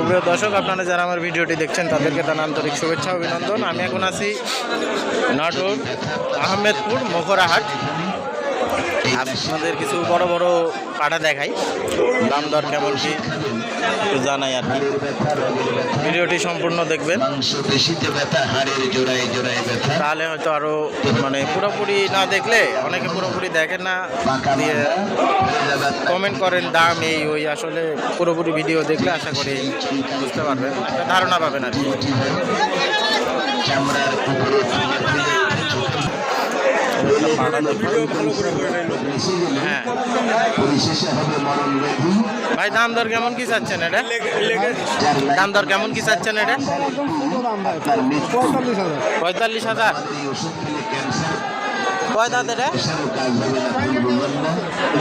সুপ্রিয় দর্শক, আপনারা যারা আমার ভিডিওটি দেখছেন, তাদেরকে তার আন্তরিক শুভেচ্ছা, অভিনন্দন। আমি এখন আছি নাটোর আহমেদপুর মকরাহাট আপনাদের কিছু বড় বড় পাটা দেখাই। দাম দর কেমন কি? একটু জানাই আর কি। ভিডিওটি সম্পূর্ণ দেখবেন। তাহলে হয়তো আরও মানে পুরোপুরি না দেখলে, অনেকে পুরোপুরি দেখেন না, দিয়ে কমেন্ট করেন দাম এই, ওই, আসলে পুরোপুরি ভিডিও দেখলে আশা করি বুঝতে পারবেন। একটা ধারণা পাবেন আর কি। ভাই দাম দর কেমন কি চাচ্ছেন এটা? দাম দর কেমন কি চাচ্ছেন এটা? পঁয়তাল্লিশ হাজার। কয় দাঁত এটা?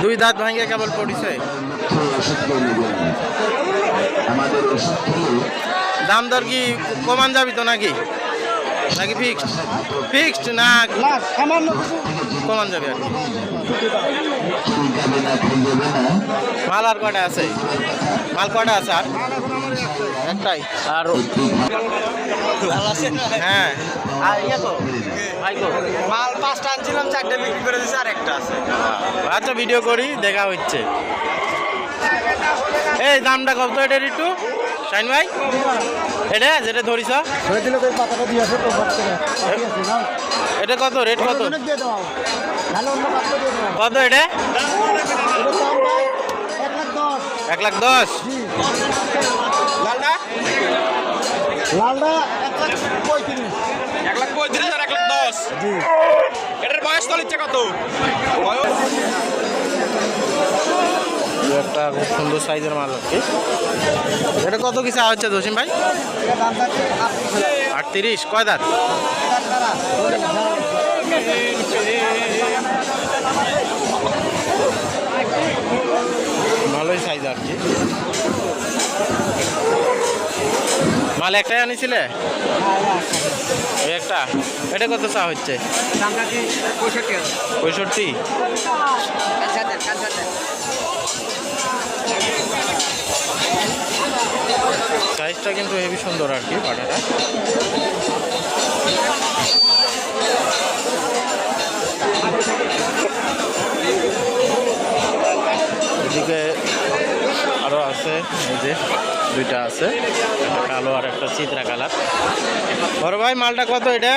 দুই দাঁত ভাঙে কেবল পড়িছে। দাম দর কি কমান যাবি তো নাকি? নাকি ফিক্সড ফিক্সড না? কমান যাবে আর কি। মাল আর কটা আছে? মাল কটা আছে আর? একটাই। আর হ্যাঁ। আর ইয়ে তো মাল পাঁচটা আনছিলাম চারটে বিক্রি করে দিয়েছে আর একটা আছে। আচ্ছা ভিডিও করি দেখা হচ্ছে। এই দামটা কত এটার একটু শাইন ভাই? এটা যেটা ধরিস ধরে দিলে ওই পাতাটা দিয়ে আসো তো বাচ্চা আছে না? এটা কত? রেট কত? কত এটা? এক লাখ দশ। এক লাখ লালটা লালটা এক লাখ পঁয়ত্রিশ। এক লাখ পঁয়ত্রিশ আর এক লাখ দশ। এটার বয়স তো কত? বয়স? দু একটা খুব সুন্দর সাইজের মাল আর কি এটা কত কি চাওয়া হচ্ছে জসিম ভাই? আটত্রিশ কয় দাঁত? ভালোই সাইজ আর কি। মাল একটাই আনিছিলে? ওই একটা? এটা কত চা হচ্ছে? পঁয়ষট্টি? সাইজটা কিন্তু হেভি সুন্দর আর কি পাটাটা এদিকে আরও আছে, এই যে দুইটা আছে, একটা কালো আর একটা চিত্রা কালার। বড় ভাই, মালটা কত এটা?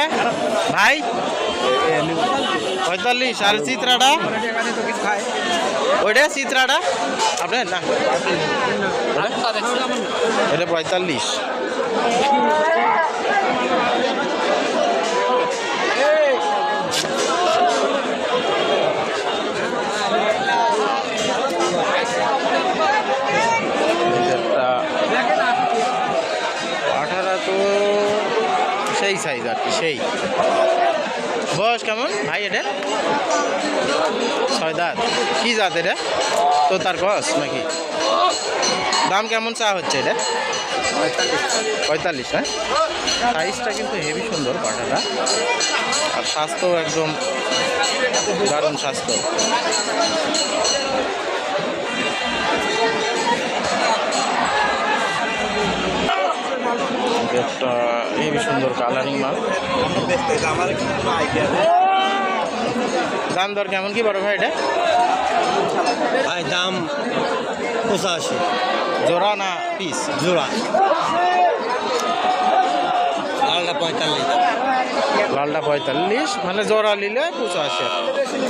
ভাই? পঁয়তাল্লিশ, আর চিত্রাটা? ওইটা চিত্রাটা। আপনার না। এটা পঁয়তাল্লিশ। সেই সাইজ আর কি সেই। বয়স কেমন? ভাই, এটা? ছয় দাঁত। কি জাত এটা? তো তার গছ নাকি? দাম কেমন চা হচ্ছে এটা? পঁয়তাল্লিশ হ্যাঁ? সাইজটা কিন্তু হেভি সুন্দর পাটাটা। আর স্বাস্থ্য একদম দারুণ স্বাস্থ্য। হেভি সুন্দর কালারিং মাল। দাম দর কেমন কি বড় ভাই এটা? ভাই দাম পঁচাশি। জোড়া না পিস জোড়া। লালটা পঁয়তাল্লিশ। লালটা পঁয়তাল্লিশ মানে জোড়া নিলে পঁচাশি।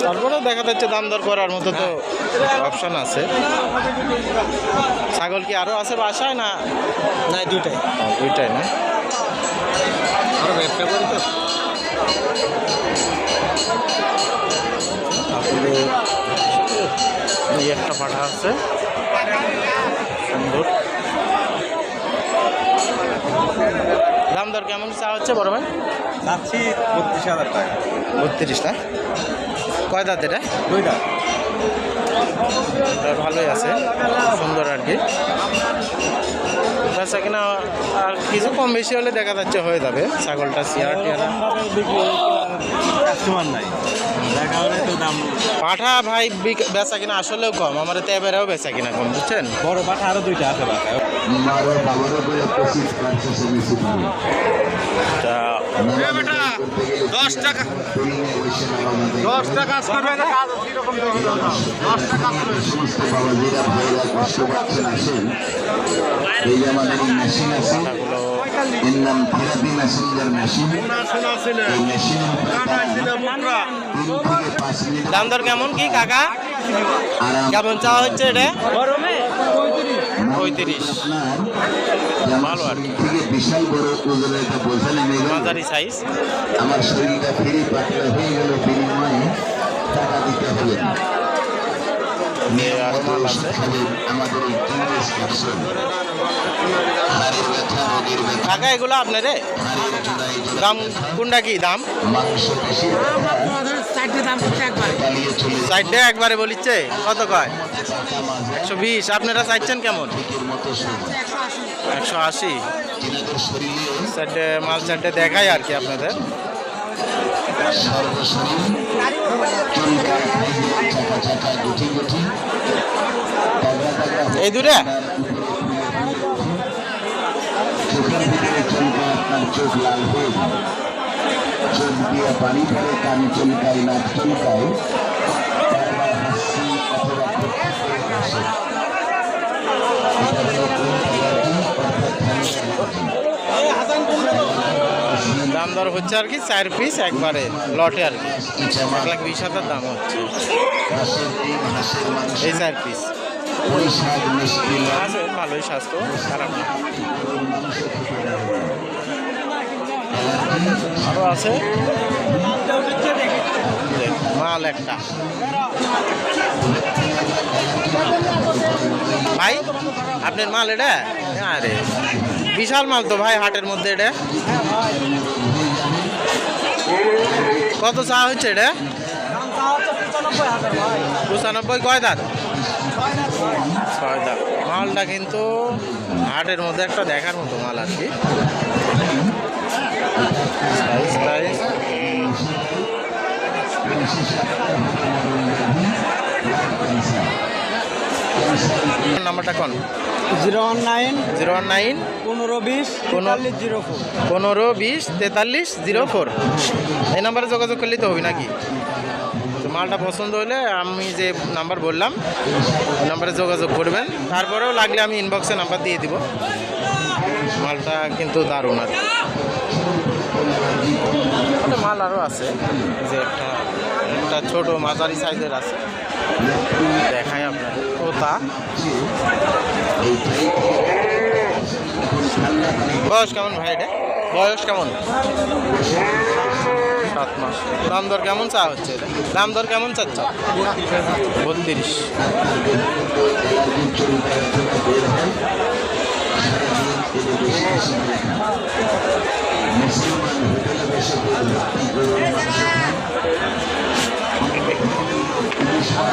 তারপরে দেখা যাচ্ছে দাম দর করার মতো তো অপশান আছে। ছাগল কি আরও আছে বাসায় না? না দুইটাই। দুইটাই না? আরও ব্যবসা করি তো। এই একটা পাঠা আছে। সুন্দর। দাম দর কেমন চা হচ্ছে বড় ভাই? যাচ্ছি বত্রিশ হাজার টাকা। বত্রিশ না? কয় দাঁত এটা? দুইটা এটা ভালোই আছে সুন্দর কিছু কম বেশি হলে দেখা যাচ্ছে হয়ে যাবে ছাগলটা চেয়ার টিয়ারা কাস্টমার নাই। দেখা হলে তো দাম পাঠা ভাই বেচা কিনা আসলেও কম আমার তো এবারেও বেচা কিনা কম বুঝছেন? বড় পাঠা আরও দুইটা আছে দশ টাকা। সমস্ত বাবাজিরা ভাইরা কষ্ট পাচ্ছেন আসেন। এই যে আমাদের মেশিন আছে নাম থেরাপি মেসেঞ্জার মেশিন এই মেশিনের তিন থেকে পাঁচ মিনিট দাম দর কেমন কি কাকা? কেমন চাওয়া হচ্ছে এটা পঁয়ত্রিশ। ভালো আর কি। থেকে বিশাল বড় ওজনের একটা বোঝা মাঝারি সাইজ আমার শরীরটা ফিরে পাতলা হয়ে গেল বিনিময়ে। টাকা দিতে হবে। কাকা এগুলো আপনারে দাম কোনটা কি দাম? সাইডে একবারে বলিচ্ছে কত কয়? একশো বিশ। আপনারা চাইছেন কেমন? একশো আশি। চারটে মাল চারটে দেখাই আর কি আপনাদের। সর্বশরীর চুলকায় চাকা চাকা গুটি গুটি তাগড়া তাগড়া এই দূরে চোখের ভিতরে চলবে আপনার চোখ লাল হয়ে যাবে চোখ দিয়ে পানি পড়ে কান চলকায় নাক চলকায় বারবার হাসি অথবা অর্থাৎ। দাম দর হচ্ছে আর কি, চার পিস একবারে লটে আর কি। এক লাখ বিশ হাজার দাম হচ্ছে। এই চার পিস আছে, ভালোই স্বাস্থ্য, খারাপ আরও আছে? মাল একটা। ভাই, আপনার মাল এটা? আরে। বিশাল মাল তো ভাই হাটের মধ্যে এটা। কত চা হচ্ছে এটা? পঁচানব্বই কয় দাঁত? ছয় মালটা কিন্তু হাটের মধ্যে একটা দেখার মতো মাল আর কি। সাইজ টাইজ নাম্বারটা কোন? Zero one nine zero one nine পনেরো বিশ পনেতাল্লিশ জিরো ফোর। পনেরো বিশ তেতাল্লিশ জিরো ফোর। এই নাম্বারে যোগাযোগ করলেই তো হবে নাকি? মালটা পছন্দ হলে আমি যে নাম্বার বললাম ওই নাম্বারে যোগাযোগ করবেন। তারপরেও লাগলে আমি ইনবক্সে নাম্বার দিয়ে দিব। মালটা কিন্তু দারুণ আর মাল আরও আছে যে একটা একটা ছোট মাঝারি সাইজের আছে। দেখাই আপনাদের। তোতা বয়স কেমন ভাই এটা? বয়স কেমন? সাত মাস। দাম দর কেমন চা হচ্ছে দাম দর কেমন বত্রিশ।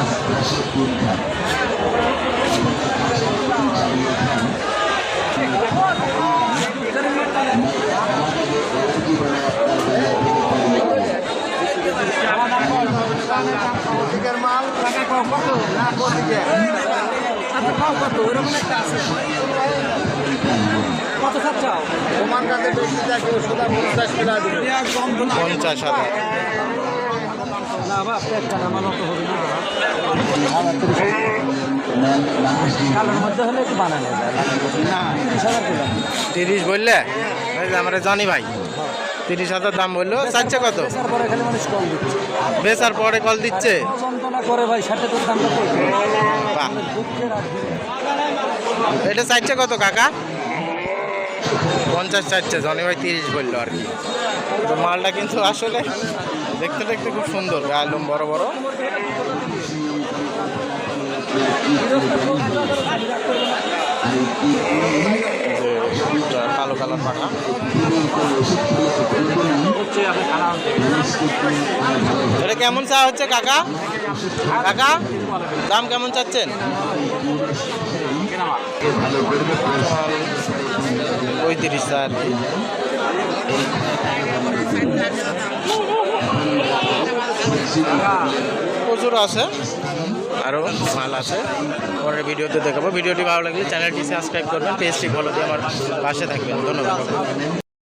ইলিশ মাছ রসে কুল খান চালিয়ে খান কি বলে আপনার বেলা থেকে পালিয়ে গেলে। কত চাও তোমার কাছে বেশি থাকে ওষুধ পঞ্চাশ দিবে পঞ্চাশ হাজার তিরিশ বললে? আমরা জানি ভাই। তিরিশ হাজার দাম বলল চাচ্ছে কত? বেচার পরে কল দিচ্ছে। এটা চাচ্ছে কত কাকা? পঞ্চাশ চাচ্ছে জনি ভাই তিরিশ বলল আর কি। তো মালটা কিন্তু আসলে দেখতে দেখতে খুব সুন্দর গালম বড় বড়। কালো কালার পাঠা এটা কেমন চা হচ্ছে কাকা? কাকা, দাম কেমন চাচ্ছেন? পঁয়ত্রিশ আর কি প্রচুর আছে। আরও মাল আছে। পরের ভিডিওতে দেখাবো। ভিডিওটি ভালো লাগলে চ্যানেলটি সাবস্ক্রাইব করবেন, পেজটি ফলো দিয়ে আমার পাশে থাকবেন। ধন্যবাদ।